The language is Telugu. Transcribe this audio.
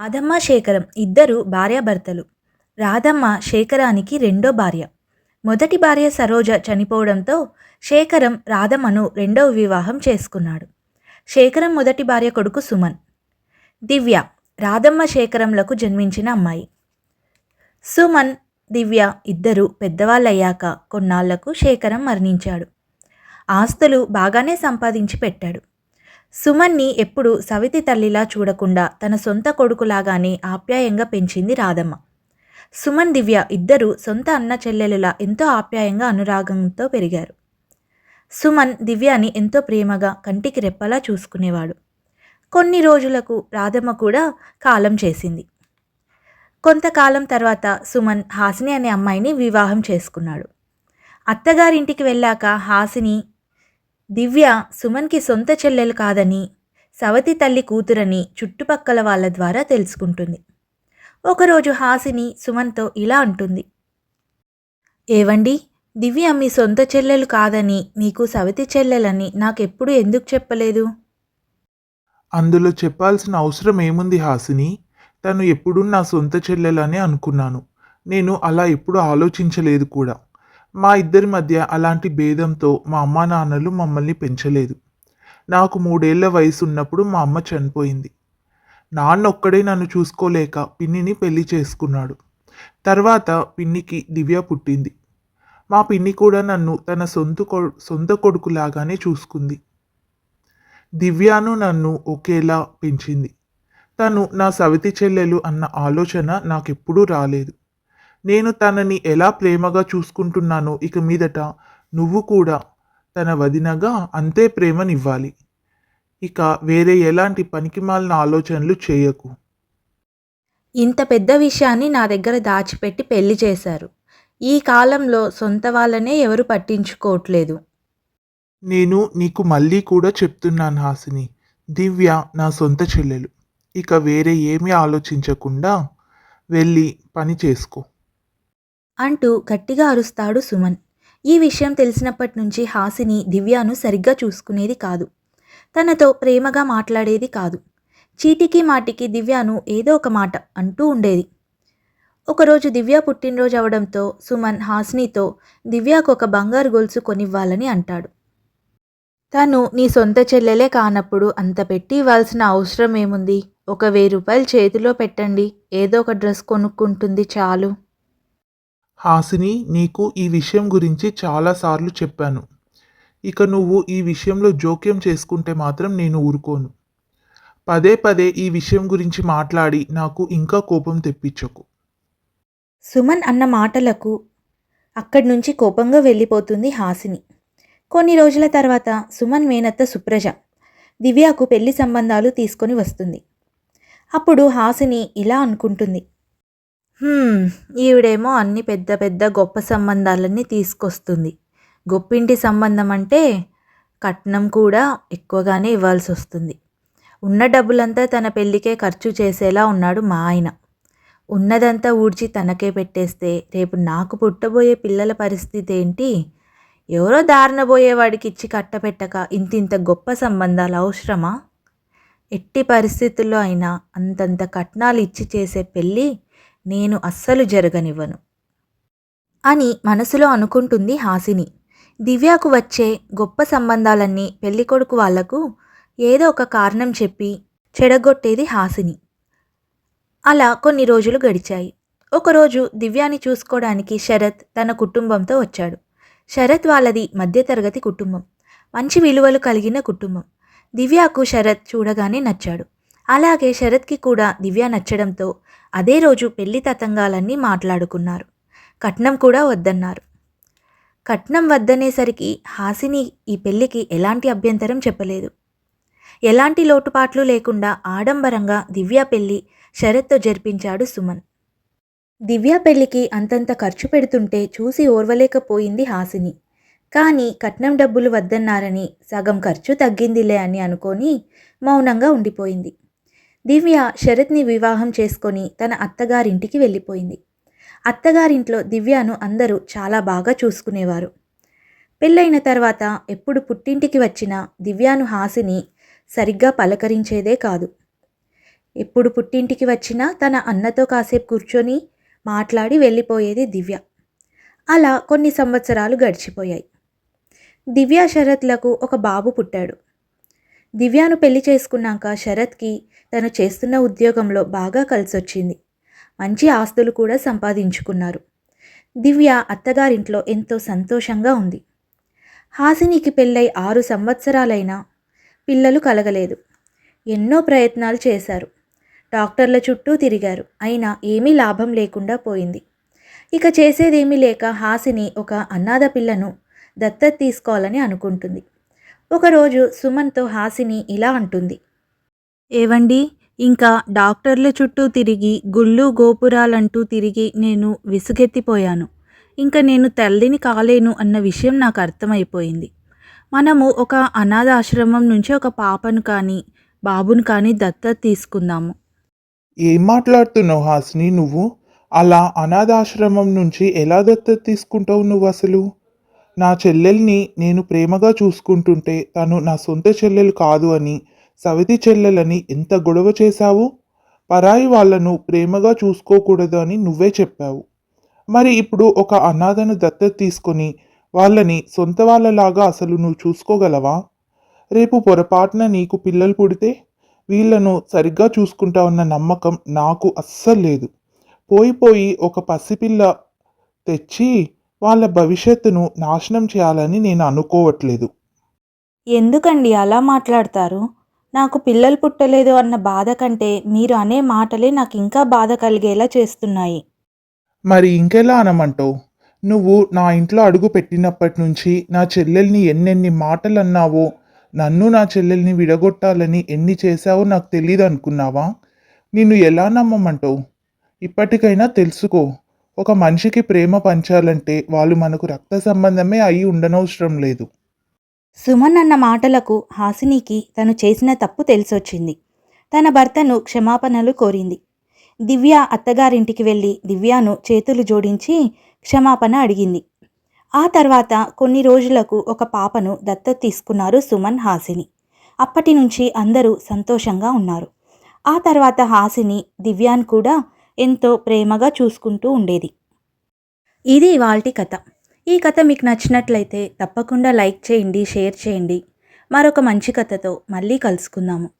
రాధమ్మ శేఖరం ఇద్దరు భార్యాభర్తలు. రాధమ్మ శేఖరానికి రెండో భార్య. మొదటి భార్య సరోజ చనిపోవడంతో శేఖరం రాధమ్మను రెండవ వివాహం చేసుకున్నాడు. శేఖరం మొదటి భార్య కొడుకు సుమన్. దివ్య రాధమ్మ శేఖరంలకు జన్మించిన అమ్మాయి. సుమన్ దివ్య ఇద్దరు పెద్దవాళ్ళయ్యాక కొన్నాళ్ళకు శేఖరం మరణించాడు. ఆస్తులు బాగానే సంపాదించి పెట్టాడు. సుమన్ని ఎప్పుడు సవితి తల్లిలా చూడకుండా తన సొంత కొడుకులాగానే ఆప్యాయంగా పెంచింది రాధమ్మ. సుమన్ దివ్య ఇద్దరు సొంత అన్న చెల్లెలులా ఎంతో ఆప్యాయంగా అనురాగంతో పెరిగారు. సుమన్ దివ్యాని ఎంతో ప్రేమగా కంటికి రెప్పలా చూసుకునేవాడు. కొన్ని రోజులకు రాధమ్మ కూడా కాలం చేసింది. కొంతకాలం తర్వాత సుమన్ హాసిని అనే అమ్మాయిని వివాహం చేసుకున్నాడు. అత్తగారింటికి వెళ్ళాక హాసిని దివ్య సుమన్కి సొంత చెల్లెలు కాదని సవతి తల్లి కూతురని చుట్టుపక్కల వాళ్ళ ద్వారా తెలుసుకుంటుంది. ఒకరోజు హాసిని సుమన్తో ఇలా అంటుంది. ఏవండి దివ్య మీ సొంత చెల్లెలు కాదని మీకు సవతి చెల్లెలని నాకెప్పుడు ఎందుకు చెప్పలేదు? అందులో చెప్పాల్సిన అవసరం ఏముంది హాసిని? తను ఎప్పుడూ నా సొంత చెల్లెలని అనుకున్నాను. నేను అలా ఎప్పుడు ఆలోచించలేదు కూడా. మా ఇద్దరి మధ్య అలాంటి భేదంతో మా అమ్మా నాన్నలు మమ్మల్ని పెంచలేదు. నాకు మూడేళ్ళ వయసు ఉన్నప్పుడు మా అమ్మ చనిపోయింది. నాన్న ఒక్కడే నన్ను చూసుకోలేక పిన్నిని పెళ్ళి చేసుకున్నాడు. తర్వాత పిన్నికి దివ్య పుట్టింది. మా పిన్ని కూడా నన్ను తన సొంత కొ సొంత కొడుకులాగానే చూసుకుంది. దివ్యాను నన్ను ఒకేలా పెంచింది. తను నా సవితి చెల్లెలు అన్న ఆలోచన నాకెప్పుడూ రాలేదు. నేను తనని ఎలా ప్రేమగా చూసుకుంటున్నానో ఇక మీదట నువ్వు కూడా తన వదినగా అంతే ప్రేమనివ్వాలి. ఇక వేరే ఎలాంటి పనికిమాలిన ఆలోచనలు చేయకు. ఇంత పెద్ద విషయాన్ని నా దగ్గర దాచిపెట్టి పెళ్ళి చేశారు. ఈ కాలంలో సొంత వాళ్ళనే ఎవరు పట్టించుకోవట్లేదు. నేను నీకు మళ్ళీ కూడా చెప్తున్నాను హాసిని. దివ్య నా సొంత చెల్లెలు. ఇక వేరే ఏమీ ఆలోచించకుండా వెళ్ళి పని చేసుకో. అంటూ గట్టిగా అరుస్తాడు సుమన్. ఈ విషయం తెలిసినప్పటి నుంచి హాసిని దివ్యను సరిగ్గా చూసుకునేది కాదు. తనతో ప్రేమగా మాట్లాడేది కాదు. చీటికి మాటికి దివ్యాను ఏదో ఒక మాట అంటూ ఉండేది. ఒకరోజు దివ్య పుట్టినరోజు అవడంతో సుమన్ హాసినితో దివ్యకు ఒక బంగారు గొలుసు కొనివ్వాలని అంటాడు. తను నీ సొంత చెల్లెలే కానప్పుడు అంత పెట్టి ఇవ్వాల్సిన అవసరం ఏముంది? ఒక వెయ్యి రూపాయలు చేతిలో పెట్టండి. ఏదో ఒక డ్రెస్ కొనుక్కుంటుంది చాలు. హాసిని నీకు ఈ విషయం గురించి చాలాసార్లు చెప్పాను. ఇక నువ్వు ఈ విషయంలో జోక్యం చేసుకుంటే మాత్రం నేను ఊరుకోను. పదే పదే ఈ విషయం గురించి మాట్లాడి నాకు ఇంకా కోపం తెప్పించకు. సుమన్ అన్న మాటలకు అక్కడి నుంచి కోపంగా వెళ్ళిపోతుంది హాసిని. కొన్ని రోజుల తర్వాత సుమన్ మేనత్త సుప్రజ దివ్యకు పెళ్ళి సంబంధాలు తీసుకొని వస్తుంది. అప్పుడు హాసిని ఇలా అనుకుంటుంది. ఈవిడేమో అన్ని పెద్ద పెద్ద గొప్ప సంబంధాలన్నీ తీసుకొస్తుంది. గొప్పింటి సంబంధం అంటే కట్నం కూడా ఎక్కువగానే ఇవ్వాల్సి వస్తుంది ఉన్న డబ్బులంతా తన పెళ్ళికే ఖర్చు చేసేలా ఉన్నాడు మా ఆయన. ఉన్నదంతా ఊడ్చి తనకే పెట్టేస్తే రేపు నాకు పుట్టబోయే పిల్లల పరిస్థితి ఏంటి? ఎవరో దారినబోయేవాడికి ఇచ్చి కట్టపెట్టక ఇంతింత గొప్ప సంబంధాలు అవసరమా? ఎట్టి పరిస్థితుల్లో అయినా అంతంత కట్నాలు ఇచ్చి చేసే పెళ్ళి నేను అస్సలు జరగనివ్వను. అని మనసులో అనుకుంటుంది హాసిని. దివ్యకు వచ్చే గొప్ప సంబంధాలన్నీ పెళ్ళికొడుకు వాళ్ళకు ఏదో ఒక కారణం చెప్పి చెడగొట్టేది హాసిని. అలా కొన్ని రోజులు గడిచాయి. ఒకరోజు దివ్యాని చూసుకోవడానికి శరత్ తన కుటుంబంతో వచ్చాడు. శరత్ వాళ్ళది మధ్యతరగతి కుటుంబం. మంచి విలువలు కలిగిన కుటుంబం. దివ్యకు శరత్ చూడగానే నచ్చాడు. అలాగే శరత్కి కూడా దివ్య నచ్చడంతో అదే రోజు పెళ్ళి తతంగాలన్నీ మాట్లాడుకున్నారు. కట్నం కూడా వద్దన్నారు. కట్నం వద్దనేసరికి హాసిని ఈ పెళ్ళికి ఎలాంటి అభ్యంతరం చెప్పలేదు. ఎలాంటి లోటుపాట్లు లేకుండా ఆడంబరంగా దివ్య పెళ్ళి శరత్తో జరిపించాడు సుమన్. దివ్య పెళ్ళికి అంతంత ఖర్చు పెడుతుంటే చూసి ఓర్వలేకపోయింది హాసిని. కానీ కట్నం డబ్బులు వద్దన్నారని సగం ఖర్చు తగ్గిందిలే అని అనుకొని మౌనంగా ఉండిపోయింది. దివ్య శరత్ని వివాహం చేసుకొని తన అత్తగారింటికి వెళ్ళిపోయింది. అత్తగారింట్లో దివ్యను అందరూ చాలా బాగా చూసుకునేవారు. పెళ్ళైన తర్వాత ఎప్పుడు పుట్టింటికి వచ్చినా దివ్యాను హాసిని సరిగ్గా పలకరించేదే కాదు. ఎప్పుడు పుట్టింటికి వచ్చినా తన అన్నతో కాసేపు కూర్చొని మాట్లాడి వెళ్ళిపోయేది దివ్య. అలా కొన్ని సంవత్సరాలు గడిచిపోయాయి. దివ్య శరత్లకు ఒక బాబు పుట్టాడు. దివ్యాను పెళ్ళి చేసుకున్నాక శరత్కి తను చేస్తున్న ఉద్యోగంలో బాగా కలిసొచ్చింది. మంచి ఆస్తులు కూడా సంపాదించుకున్నారు. దివ్య అత్తగారింట్లో ఎంతో సంతోషంగా ఉంది. హాసినికి పెళ్ళై ఆరు సంవత్సరాలైనా పిల్లలు కలగలేదు. ఎన్నో ప్రయత్నాలు చేశారు. డాక్టర్ల చుట్టూ తిరిగారు. అయినా ఏమీ లాభం లేకుండా పోయింది. ఇక చేసేదేమీ లేక హాసిని ఒక అనాథ పిల్లను దత్తత తీసుకోవాలని అనుకుంటుంది. ఒకరోజు సుమన్తో హాసిని ఇలా అంటుంది. ఏవండి ఇంకా డాక్టర్ల చుట్టూ తిరిగి గుళ్ళు గోపురాలంటూ తిరిగి నేను విసుగెత్తిపోయాను. ఇంకా నేను తల్లిని కాలేను అన్న విషయం నాకు అర్థమైపోయింది. మనము ఒక అనాథాశ్రమం నుంచి ఒక పాపను కానీ బాబును కానీ దత్తత తీసుకుందాము. ఏం మాట్లాడుతున్నావు హాసిని నువ్వు? అలా అనాథాశ్రమం నుంచి ఎలా దత్తత తీసుకుంటావు నువ్వు అసలు నా చెల్లెల్ని నేను ప్రేమగా చూసుకుంటుంటే తను నా సొంత చెల్లెలు కాదు అని సవితి చెల్లెలని ఎంత గొడవ చేశావు? పరాయి వాళ్ళను ప్రేమగా చూసుకోకూడదు అని నువ్వే చెప్పావు. మరి ఇప్పుడు ఒక అనాథను దత్తత తీసుకొని వాళ్ళని సొంత వాళ్ళలాగా అసలు నువ్వు చూసుకోగలవా? రేపు పొరపాటున నీకు పిల్లలు పుడితే వీళ్ళను సరిగ్గా చూసుకుంటావన్న నమ్మకం నాకు అస్సలు లేదు. పోయి పోయి ఒక పసిపిల్ల తెచ్చి వాళ్ళ భవిష్యత్తును నాశనం చేయాలని నేను అనుకోవట్లేదు. ఎందుకండి అలా మాట్లాడతారు? నాకు పిల్లలు పుట్టలేదు అన్న బాధ కంటే మీరు అనే మాటలే నాకు ఇంకా బాధ కలిగేలా చేస్తున్నాయి. మరి ఇంకెలా అనమంటావు నువ్వు నా ఇంట్లో అడుగు పెట్టినప్పటి నుంచి నా చెల్లెల్ని ఎన్నెన్ని మాటలు అన్నావో నన్ను నా చెల్లెల్ని విడగొట్టాలని ఎన్ని చేశావో నాకు తెలియదు అనుకున్నావా నిన్ను ఎలా నమ్మమంటావు ఇప్పటికైనా తెలుసుకో. ఒక మనిషికి ప్రేమ పంచాలంటే వాళ్ళు మనకు రక్త సంబంధమే అయి ఉండనవసరం లేదు. సుమన్ అన్న మాటలకు హాసినికి తను చేసిన తప్పు తెలిసొచ్చింది. తన భర్తను క్షమాపణలు కోరింది. దివ్య అత్తగారింటికి వెళ్ళి దివ్యను చేతులు జోడించి క్షమాపణ అడిగింది. ఆ తర్వాత కొన్ని రోజులకు ఒక పాపను దత్తత తీసుకున్నారు సుమన్ హాసిని. అప్పటి నుంచి అందరూ సంతోషంగా ఉన్నారు. ఆ తర్వాత హాసిని దివ్యాన్ కూడా ఎంతో ప్రేమగా చూసుకుంటూ ఉండేది. ఇది ఇవాల్టి కథ. ఈ కథ మీకు నచ్చినట్లయితే తప్పకుండా లైక్ చేయండి షేర్ చేయండి. మరొక మంచి కథతో మళ్ళీ కలుసుకుందాము.